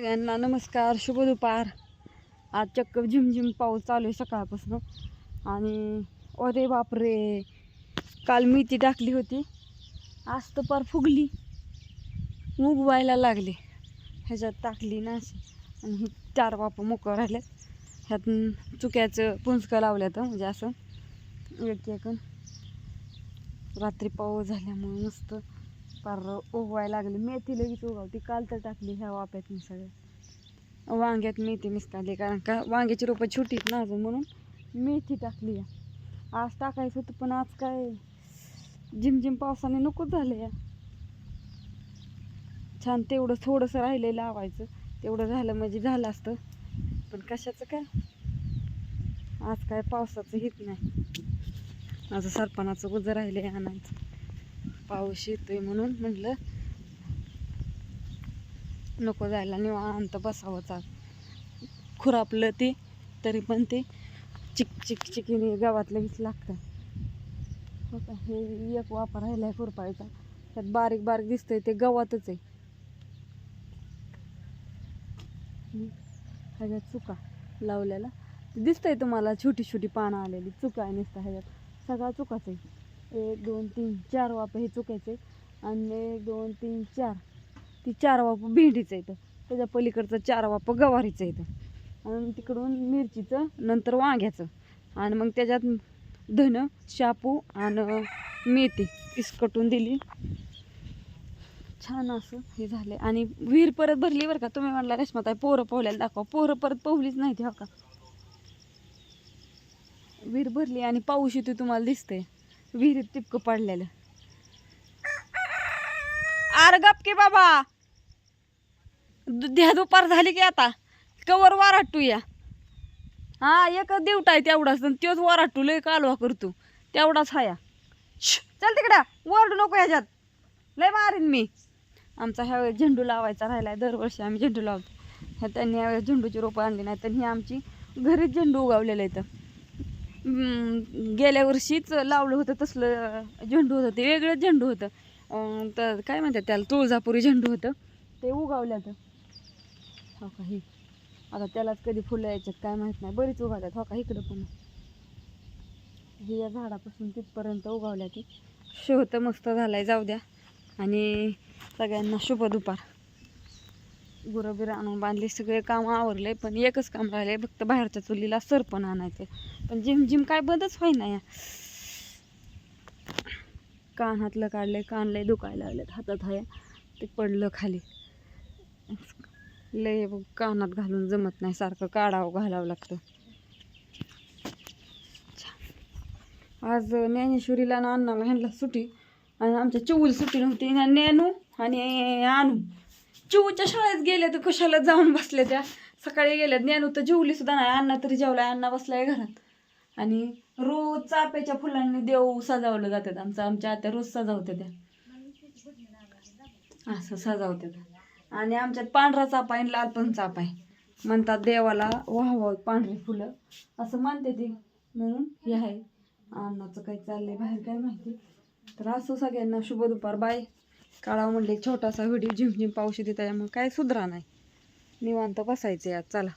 सगळ्यांना नमस्कार शुभ दुपार. आज चक्क झिमझिम पाऊस चालू आहे सकाळपासून. आणि अरे बापरे काल मेथी टाकली होती. आज तर पार फुगली. उगवायला लागली. ह्याच्यात टाकली ना अशी. आणि ही चार बाप मोकळं राहिल्यात ह्यात चुक्याचं पुंजकं लावल्यात म्हणजे असं. एक एक रात्री पाऊस झाल्यामुळे नुसतं पार उगवायला लागली. मेथी लगेच उगवती. काल तर टाकली ह्या वाप्यात मी सगळ्या वांग्यात मेथी मिसकाली कारण का वांग्याची रोपं छोटी आहेत ना अजून म्हणून. मेथी टाकली या. आज टाकायचं होतं पण आज काय? झिमझिम पावसाने नकोच झालं या. छान तेवढं थोडंसं राहिलं लावायचं. तेवढं झालं म्हणजे झालं असतं. पण कशाचं काय? आज काय पावसाचं हित नाही. माझं सरपणाचं गुजर राहिले आणायचं. पाऊस येतोय म्हणून म्हटलं नको जायला निवांत बसावं चाल. खुरापलं ते तरी पण ते चिक चिक चिकीने गावात लगेच लागतं. हे एक वापर राहिलाय खुरपायचा. त्यात बारीक बारीक दिसतंय ते गवातच आहे. ह्याच्यात चुका लावलेला. दिसतंय तुम्हाला छोटी छोटी पानं आलेली. चुका आहे नुसतं ह्याच्यात. सगळा चुकाच आहे. एक दोन तीन चार वाप हे चुकायचे. आणि एक दोन तीन चार. ती चार वाप भेंडीचं येतं. त्याच्या पलीकडचं चार वाप गवारीचं येतं. आणि तिकडून मिरचीचं नंतर वांग्याचं. आणि मग त्याच्यात धन शापू आणि मेथी इसकटून दिली. छान असं हे झालं आणि विहीर परत भरली बरं का? तुम्ही म्हणला रेशमाताई पोरं पोहल्याला दाखवा. पोरं परत पोहलीच नाही हो का? विहीर भरली आणि पाऊस येतो तुम्हाला दिसतंय. विहिरीत टिपकं पडलेलं. आर गप की बाबा. दु- द्या दुपार झाली की आता. कवर वाराटू या हा एक देवटा आहे तेवढाच आणि तोच वाराटू लय कालवा करतो. तेवढाच हाया. श्श, चल तिकडं. वरडू नको ह्याच्यात. लय मारीन मी. आमचा ह्यावेळेस झेंडू लावायचा राहिला आहे दरवर्षी आम्ही झेंडू लावतो. ह्या त्यांनी यावेळेस झेंडूची रोपं आणली नाही तर ही आमची घरीच झेंडू उगवलेलं इथं गेल्या वर्षीच लावलं होतं तसलं झेंडू होतं ते वेगळंच झेंडू होतं. तर काय म्हणतात त्याला तुळजापुरी झेंडू होतं. ते उगावल्यात हो का ही. आता त्यालाच कधी फुलं यायच्यात काय माहीत नाही बरीच उगावल्यात हो का इकडं पण. हे या झाडापासून तिथपर्यंत उगवल्या ती. शो तर मस्त झालाय जाऊ द्या. आणि सगळ्यांना शुभ दुपार. गुरं आणून बांधली सगळे काम आवरले पण एकच काम राहिले फक्त बाहेरच्या चुलीला सरपण आणायचे. पण जिम जिम काय बंदच होईना या. कान हातलं काढले कान लय दुखायला लागलेत हातात हाया. ते पडलं खाली. लय कानात घालून जमत नाही सारखं काढावं घालावं लागतं. आज ज्ञानेश्वरीला ना अण्णाला ह्यांना सुटी आणि आमच्या चिवूल सुट्टी नव्हती ना नेनू आणि आणू. चिवूच्या शाळेत गेले तर कशाला जाऊन बसल्या त्या? सकाळी गेल्या ज्ञानू तर जेवली सुद्धा नाही. अण्णा तरी जेवलाय. अण्णा बसलाय घरात. आणि रोज चाप्याच्या फुलांनी देव सजावलं जातात. आमचं आमच्या आत्या रोज सजावते त्या. असं सजावते त्या. आणि आमच्यात पांढरा चापा आहे आणि लाल पण चापा आहे. म्हणतात देवाला वाह पांढरी फुलं. असं मानते ते. म्हणून हे आहे. अन्नाचं काही चाललंय बाहेर काय माहिती. तर असं सगळ्यांना शुभ दुपार. बाय. काढावं म्हणले एक छोटासा व्हिडिओ झिमझिम पाऊस येते त्याच्यामुळे काय सुधरा नाही. निवांत बसायचं यात चला.